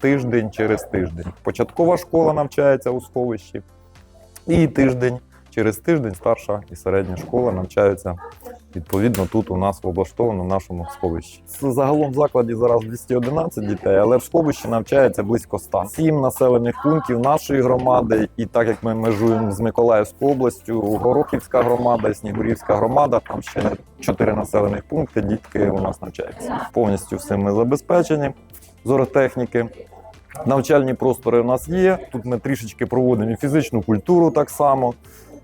тиждень через тиждень. Початкова школа навчається у сховищі, і тиждень через тиждень старша і середня школа навчаються відповідно тут у нас облаштовано в нашому сховищі. Загалом в закладі зараз 211 дітей, але в сховищі навчається близько 100. Сім населених пунктів нашої громади, і так як ми межуємо з Миколаївською областю, Горохівська громада, Снігурівська громада, там ще чотири населених пункти. Дітки у нас навчаються. Повністю всім ми забезпечені зоротехніки. Навчальні простори у нас є. Тут ми трішечки проводимо і фізичну культуру так само,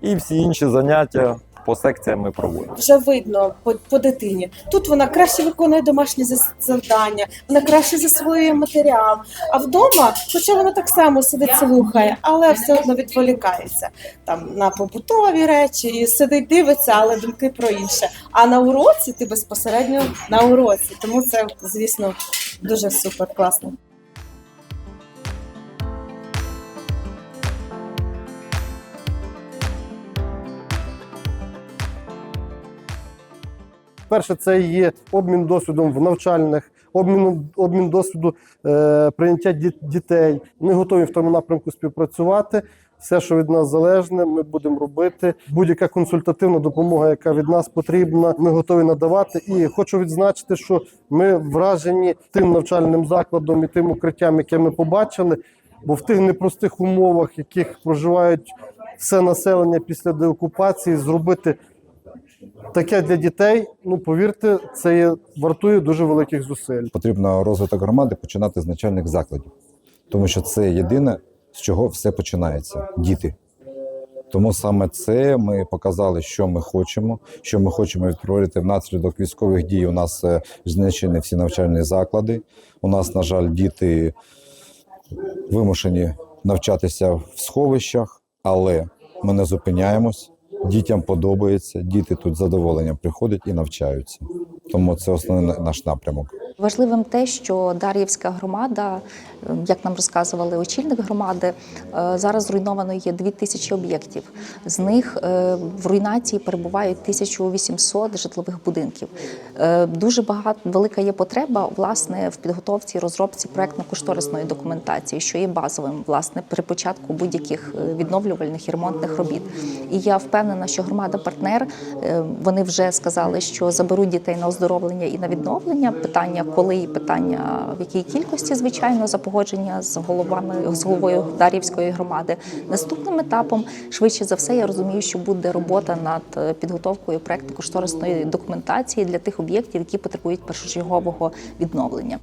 і всі інші заняття по секціям ми проводимо. вже видно по, по дитині. Тут вона краще виконує домашні завдання, вона краще засвоює матеріал. А вдома, хоча вона так само сидить слухає, але все одно відволікається там на побутові речі і сидить, дивиться, але думки про інше. А на уроці ти безпосередньо на уроці. Тому це, звісно, дуже супер класно. Перше, це є обмін досвідом в навчальних, обмін, обмін досвіду е, прийняття ді- дітей. Ми готові в тому напрямку співпрацювати. Все, що від нас залежне, ми будемо робити. Будь-яка консультативна допомога, яка від нас потрібна, ми готові надавати. І хочу відзначити, що ми вражені тим навчальним закладом і тим укриттям, яке ми побачили. Бо в тих непростих умовах, яких проживають все населення після деокупації, зробити таке для дітей, ну повірте, це є, вартує дуже великих зусиль. Потрібно розвиток громади починати з начальних закладів, тому що це єдине, з чого все починається діти. Тому саме це ми показали, що ми хочемо, що ми хочемо відтворити внаслідок військових дій. У нас е, знищені всі навчальні заклади. У нас, на жаль, діти вимушені навчатися в сховищах, але ми не зупиняємось. Дітям подобається, діти тут задоволенням приходять і навчаються. Тому це основний наш напрямок. Важливим те, що Дар'ївська громада, е, як нам розказували очільник громади, е, зараз зруйновано є 2 тисячі об'єктів. З них е, в руйнації перебувають 1800 житлових будинків. Е, Дуже багато велика є потреба власне в підготовці і розробці проектно-кошторисної документації, що є базовим власне при початку будь-яких відновлювальних і ремонтних робіт. І я впевнена, що громада-партнер вони вже сказали, що заберуть дітей на оздоровлення і на відновлення. Питання коли і питання в якій кількості, звичайно, за погодження з головами з головою Дарівської громади. Наступним етапом, швидше за все, я розумію, що буде робота над е, підготовкою проектно-кошторисної документації для тих об'єктів, які потребують першочергового відновлення.